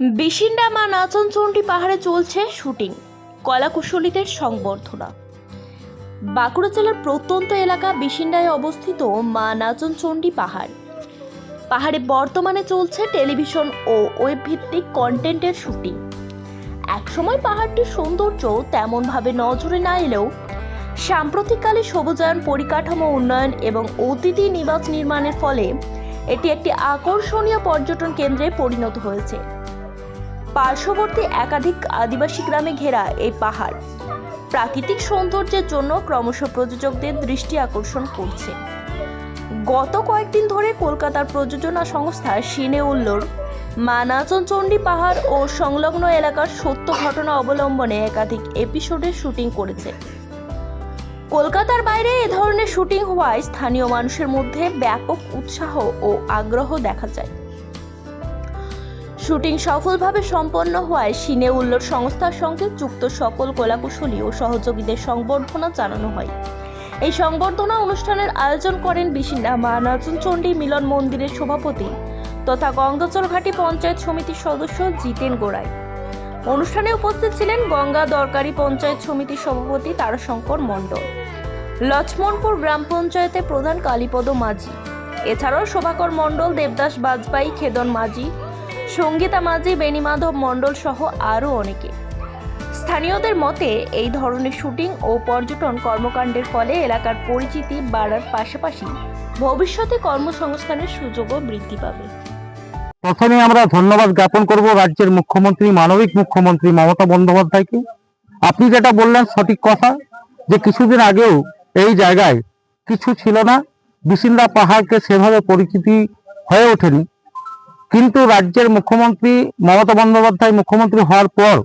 বিশিন্ডা মা নাচনচন্ডী পাহাড়ে চলছে শুটিং, কলাকুশলীদের সংবর্ধনা। বাঁকুড়া জেলার প্রত্যন্ত এলাকা বিশিন্ডায় অবস্থিত মা নাচনচন্ডী পাহাড়। পাহাড়ে বর্তমানে চলছে টেলিভিশন ও ওয়েব ভিত্তিক কন্টেন্টের শুটিং। একসময় পাহাড়টির সৌন্দর্য তেমনভাবে নজরে না এলেও সাম্প্রতিককালে সবুজায়ন পরিকাঠামো উন্নয়ন এবং অতিথি নিবাস নির্মাণের ফলে এটি একটি আকর্ষণীয় পর্যটন কেন্দ্রে পরিণত হয়েছে। পার্শ্ববর্তী একাধিক আদিবাসী গ্রামে ঘেরা এই পাহাড়। প্রাকৃতিক সৌন্দর্যের জন্য ক্রমশ প্রযোজকদের দৃষ্টি আকর্ষণ করছে। গত কয়েকদিন ধরে কলকাতার প্রযোজনা সংস্থা সিনে উল্লোর মানাচন চণ্ডী পাহাড় ও সংলগ্ন এলাকার সত্য ঘটনা অবলম্বনে একাধিক এপিসোডের শুটিং করেছে। কলকাতার বাইরে এ ধরনের শুটিং হওয়ায় স্থানীয় মানুষের মধ্যে ব্যাপক উৎসাহ ও আগ্রহ দেখা যায়। শুটিং সফলভাবে সম্পন্ন হওয়ায় সিনে উল্লোর সংস্থার সঙ্গে যুক্ত সকল কলাকুশলী ও সহযোগীদের সংবর্ধনা জানানো হয়। এই সংবর্ধনা অনুষ্ঠানের আয়োজন করেন বিশিন্ডা মানাচন চণ্ডী, মিলন মন্দিরের সভাপতি তথা গঙ্গাচরঘাটি পঞ্চায়েত সমিতির সদস্য জিতেন গোড়াই। অনুষ্ঠানে উপস্থিত ছিলেন গঙ্গা দরকারি পঞ্চায়েত সমিতির সভাপতি তারাশঙ্কর মণ্ডল, লক্ষ্মণপুর গ্রাম পঞ্চায়েতের প্রধান কালীপদ মাঝি, এছাড়াও শোভাকর মণ্ডল দেবদাস বাজপাই খেদন মাঝি সঙ্গীতা মাঝি বেণীমাধব মণ্ডল সহ আরও অনেকে। স্থানীয়দের মতে, এই ধরনের শুটিং ও পর্যটন কর্মকাণ্ডের ফলে এলাকার পরিচিতি বাড়ার পাশাপাশি ভবিষ্যতে কর্মসংস্থানের সুযোগও বৃদ্ধি পাবে। প্রথমে আমরা ধন্যবাদ জ্ঞাপন করব রাজ্যের মুখ্যমন্ত্রী, মানবিক মুখ্যমন্ত্রী মমতা বন্দ্যোপাধ্যায়কে। আপনি যেটা বললেন, সঠিক কথা, যে কিছুদিন আগেও এই জায়গায় কিছু ছিল না। বিসিন্দা পাহাড়কে সেভাবে পরিচিতি হয়ে ওঠেনি। কিন্তু রাজ্যের মুখ্যমন্ত্রী মমতা বন্দ্যোপাধ্যায় মুখ্যমন্ত্রী হওয়ার পর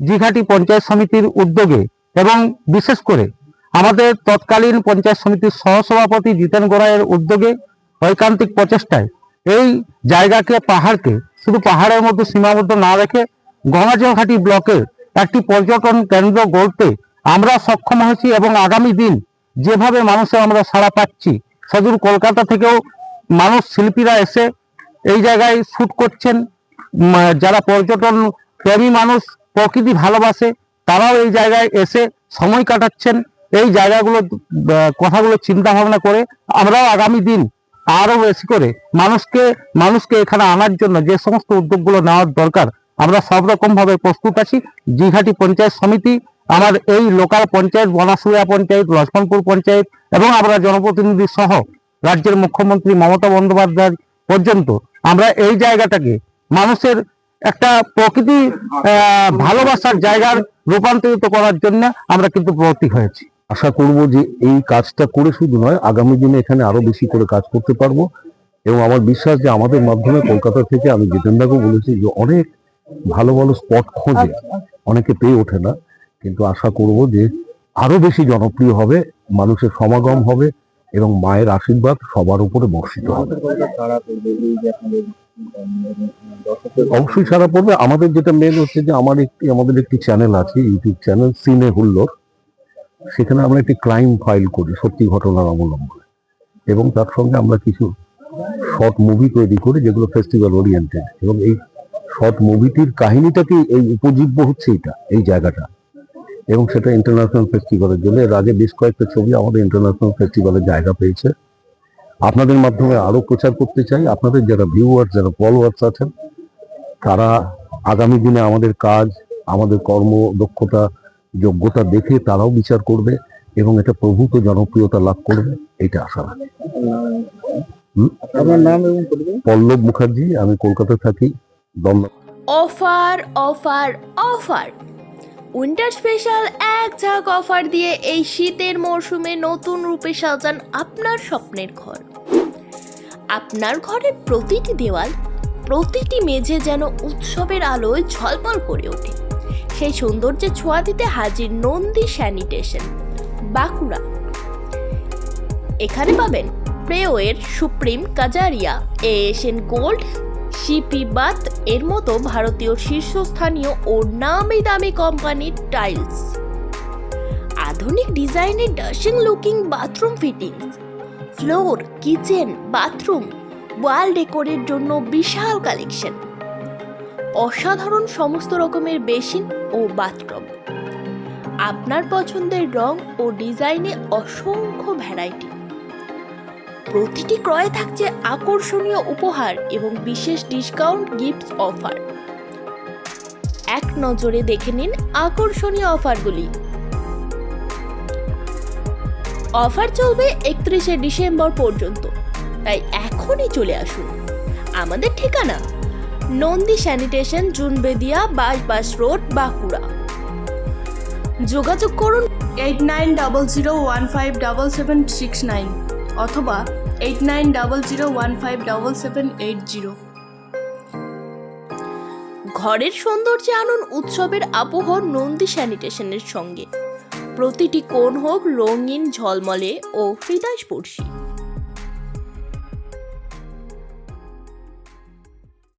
জিঘাটি পঞ্চায়েত সমিতির উদ্যোগে এবং বিশেষ করে আমাদের তৎকালীন পঞ্চায়েত সমিতির সহসভাপতি জিতেন গোড়াইয়ের উদ্যোগে ঐকান্তিক প্রচেষ্টায় এই জায়গাকে, পাহাড়কে, শুধু পাহাড়ের মধ্যে সীমাবদ্ধ না রেখে গঙ্গাজলঘাটি ব্লকের একটি পর্যটন কেন্দ্র গড়তে আমরা সক্ষম হয়েছি এবং আগামী দিন যেভাবে মানুষে আমরা সাড়া পাচ্ছি, সুদূর কলকাতা থেকেও মানুষ শিল্পীরা এসে এই জায়গায় শ্যুট করছেন। যারা পর্যটন প্রেমী মানুষ, প্রকৃতি ভালোবাসে, তারাও এই জায়গায় এসে সময় কাটাচ্ছেন। এই জায়গাগুলো কথাগুলো চিন্তা ভাবনা করে আমরাও আগামী দিন আরও বেশি করে মানুষকে মানুষকে এখানে আনার জন্য যে সমস্ত উদ্যোগগুলো নেওয়ার দরকার, আমরা সব রকম ভাবে প্রস্তুত আছি। জিঘাটি পঞ্চায়েত সমিতি, আমার এই লোকাল পঞ্চায়েত বনাশুলিয়া পঞ্চায়েত, লক্ষ্মণপুর পঞ্চায়েত এবং আমরা জনপ্রতিনিধি সহ রাজ্যের মুখ্যমন্ত্রী মমতা বন্দ্যোপাধ্যায় পর্যন্ত আমরা এই জায়গাটাকে মানুষের একটা প্রকৃতি ভালোবাসার জায়গার রূপান্তরিত করার জন্য আমরা কিন্তু প্রতি হয়েছি। আশা করব যে এই কাজটা করে শুধু নয়, আগামী দিনে এখানে আরও বেশি করে কাজ করতে পারব। এবং আমার বিশ্বাস যে আমাদের মাধ্যমে কলকাতা থেকে আমি জিতেন্দাকেও বলেছি যে অনেক ভালো ভালো স্পট খোঁজে। অনেকে পেয়ে ওঠে না। কিন্তু আশা করব যে আরও বেশি জনপ্রিয় হবে, মানুষের সমাগম হবে এবং মায়ের আশীর্বাদ সবার উপরে বর্ষিত হবে। অবশ্যই সারা পড়বে। আমাদের যেটা মেন হচ্ছে যে আমার একটি আমাদের একটি চ্যানেল আছে ইউটিউব চ্যানেল সিনে হুল্লোর সেখানে আমরা একটি ক্রাইম ফাইল করি সত্যি ঘটনার অবলম্বনে। এবং তার সঙ্গে আমরা কিছু শর্ট মুভি তৈরি করি যেগুলো ফেস্টিভ্যাল ওরিয়েন্টেড এবং এই শর্ট মুভিটির কাহিনীটাকে এই উপজীব্য হচ্ছে এটা এই জায়গাটা। এবং সেটা ইন্টারন্যাশনাল ফেস্টিভ্যালের জন্য। এর আগে বেশ কয়েকটা ছবি আমাদের ইন্টারন্যাশনাল ফেস্টিভ্যালের জায়গা পেয়েছে। আপনাদের মাধ্যমে আরও প্রচার করতে চাই। আপনাদের যারা ভিউয়ার্স যারা ফলোয়ার্স আছেন তারা আগামী দিনে আমাদের কাজ আমাদের কর্ম দক্ষতা যোগ্যতা দেখে তারাও বিচার করবে এবং এটা প্রভূত জনপ্রিয়তা লাভ করবে এটা আশা রাখি। নাম এবং পল্লব মুখার্জি আমি কলকাতা থাকি। Dumdum offer offer offer winter special এক ঝাঁক অফার দিয়ে এই শীতের মরশুমে নতুন রূপে সাজান আপনার স্বপ্নের ঘর। আপনার ঘরের প্রতিটি দেওয়াল, প্রতিটি মেঝে যেন উৎসবের আলোয় ঝলমল করে ওঠে। সেই সৌন্দর্যে ছোঁয়া দিতে হাজির নন্দী স্যানিটেশন, বাঁকুড়া। এখানে পাবেন প্রেওয়ের Supreme Kajaria, Asian gold CP Baat, এর মতো ভারতীয় শীর্ষস্থানীয় ও নামি দামি কোম্পানির টাইলস। আধুনিক ডিজাইনের dashing looking bathroom fittings, floor, kitchen, bathroom, wall ডেকোরের জন্য বিশাল কালেকশন। অসাধারণ সমস্ত রকমের বেসিন ও বাথরুম। আপনার পছন্দের রং ও ডিজাইনে অসংখ্য ভ্যারাইটি। প্রতিটি ক্রয়ে থাকছে আকর্ষণীয় উপহার এবং বিশেষ ডিসকাউন্ট গিফট অফার এক নজরে দেখে নিন আকর্ষণীয় অফারগুলি অফার চলবে একত্রিশে ডিসেম্বর পর্যন্ত। তাই এখনই চলে আসুন। আমাদের ঠিকানা, Nandi sanitation Junbedia bypass road Bankura. যোগাযোগ করুন eight nine double zero one five double seven six nine অথবা eight nine double zero one five double seven eight zero ঘরের সৌন্দর্যে আনুন উৎসবের আবহ নন্দী স্যানিটেশনের সঙ্গে। প্রতিটি কোণ হোক রঙিন ঝলমলে ও হৃদয়স্পর্শী।